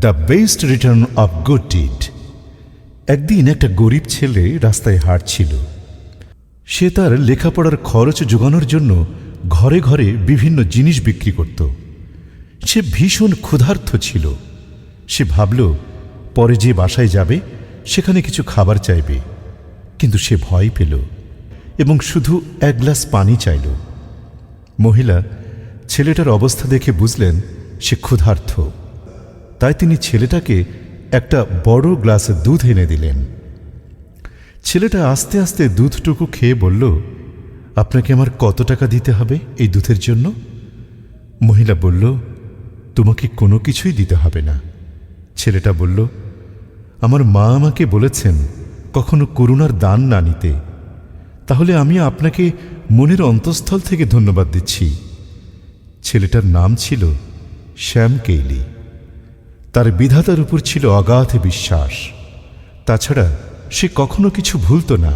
The best return of good deed. একদিন একটা গরিব ছেলে রাস্তায় হাঁটছিল। সে তার লেখাপড়ার খরচ যোগানোর জন্য ঘরে ঘরে বিভিন্ন জিনিস বিক্রি করত। সে ভীষণ ক্ষুধার্ত ছিল। সে ভাবল, পরে যে বাসায় যাবে, সেখানে কিছু খাবার চাইবে। কিন্তু সে ভয় পেল এবং শুধু এক গ্লাস পানি চাইল। মহিলা, ছেলেটার অবস্থা দেখে বুঝলেন সে ক্ষুধার্ত। তাই তিনি ছেলেটাকে একটা বড় গ্লাস দুধ এনে দিলেন। ছেলেটা আস্তে আস্তে দুধটুকু খেয়ে বলল, আপনাকে আমার কত টাকা দিতে হবে এই দুধের জন্য? মহিলা বলল, তোমাকে কোনো কিছুই দিতে হবে না। ছেলেটা বলল, আমার মা আমাকে বলেছেন কখনো করুণার দান না নিতে। তাহলে আমি আপনাকে মনের অন্তঃস্থল থেকে ধন্যবাদ দিচ্ছি। ছেলেটার নাম ছিল শ্যাম কেইলি তার বিধাতার উপর ছিল অগাধ বিশ্বাস। তাছাড়া সে কখনো কিছু ভুলত না।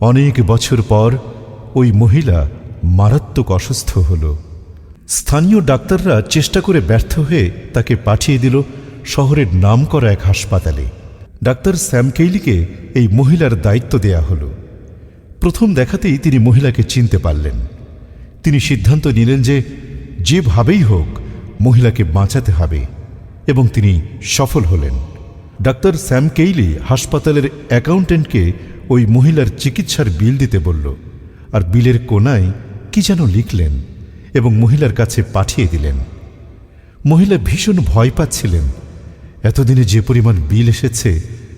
অনেক বছর পর ওই মহিলা মারাত্মক অসুস্থ হল। স্থানীয় ডাক্তাররা চেষ্টা করে ব্যর্থ হয়ে তাকে পাঠিয়ে দিল শহরের নামকরা এক হাসপাতালে। ডাক্তার স্যাম কেইলিকে এই মহিলার দায়িত্ব দেয়া হলো। প্রথম দেখাতেই তিনি মহিলাকে চিনতে পারলেন। তিনি সিদ্ধান্ত নিলেন যে, যেভাবেই হোক মহিলাকে বাঁচাতে হবে। এবং তিনি সফল হলেন। ডাক্তার স্যাম কেইলি হাসপাতালের অ্যাকাউন্টেন্টকে ওই মহিলার চিকিৎসার বিল দিতে বলল, আর বিলের কোনায় কি যেন লিখলেন এবং মহিলার কাছে পাঠিয়ে দিলেন। মহিলা ভীষণ ভয় পাচ্ছিলেন, এতদিনে যে পরিমাণ বিল এসেছে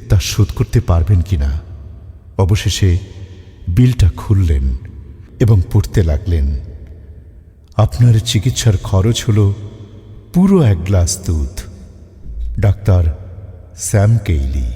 তা শোধ করতে পারবেন কিনা অবশেষে বিলটা খুললেন এবং পড়তে লাগলেন। আপনার চিকিৎসার খরচ হল পুরো এক গ্লাস দুধ। Doctor Sam Kiely